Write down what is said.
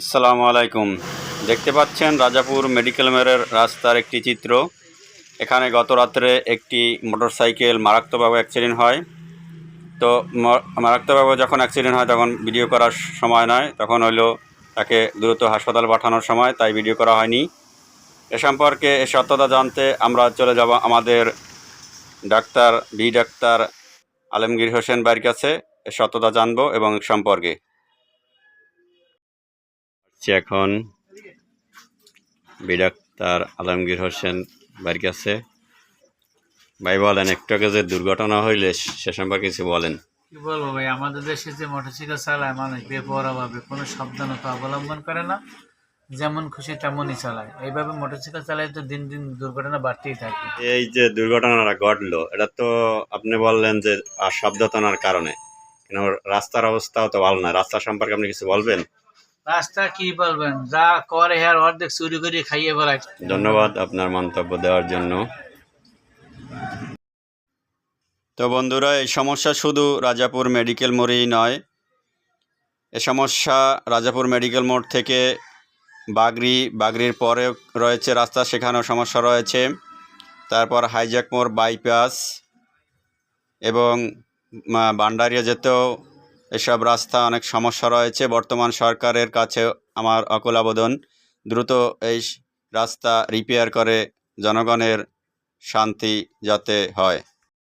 আসসালামু আলাইকুম। দেখতে পাচ্ছেন রাজাপুর মেডিকেল মেরের রাস্তার একটি চিত্র। এখানে গত রাত্রে একটি মোটরসাইকেল মারাত্মকভাবে অ্যাক্সিডেন্ট হয়। তো মারাত্মকভাবে যখন অ্যাক্সিডেন্ট হয় তখন ভিডিও করার সময় নয়, তখন হলো তাকে দ্রুত হাসপাতাল পাঠানোর সময়, তাই ভিডিও করা হয়নি। এ সম্পর্কে এ সত্যতা জানতে আমরা চলে যাব আমাদের doctor, B doctor Alamgir Hossain বাড়ির কাছে। এ সত্যতা জানব এবং সম্পর্কে। হচ্ছে এখন। বি ডাক্তার আলমগীর হোসেন বাড়ির কাছে। ভাই বলেন একটু আগে যে দুর্ঘটনা হইলে সে সম্পর্কে কিছু বলেন। কি বলব ভাই আমাদের দেশে যে মোটরসাইকেল চালায় মানুষ বেপরোয়াভাবে কোনো সাবধানতা অবলম্বন করে না। যেমন খুশি তেমনই চালায়। এইভাবে মোটরসাইকেল চালায় তো দিন দিন দুর্ঘটনা বাড়তেই থাকে। এই যে দুর্ঘটনাটা ঘটলো এটা তো আপনি বললেন যে অসাবধানতার কারণে। কেন রাস্তার অবস্থাও তো ভালো না। রাস্তা সম্পর্কে আপনি কিছু বলবেন? রাস্তা কি বলবেন? যা করে হ্যাঁ অর্ধেক চুরি করে খাইয়ে বেড়ায়। ধন্যবাদ আপনার মন্তব্য দেওয়ার জন্য। তো বন্ধুরা, এই সমস্যা শুধু রাজাপুর মেডিকেল মোড়েই নয়, এ সমস্যা রাজাপুর মেডিকেল মোড় থেকে বাগরি, বাগরির পরে রয়েছে রাস্তা, সেখানেও সমস্যা রয়েছে। তারপর হাইজ্যাক মোড় বাইপাস এবং বান্ডারিয়া যেতেও এসব রাস্তা অনেক সমস্যা রয়েছে। বর্তমান সরকারের কাছে আমার অকুল আবেদন। দ্রুত এই রাস্তা রিপেয়ার করে জনগণের শান্তি যাতে হয়।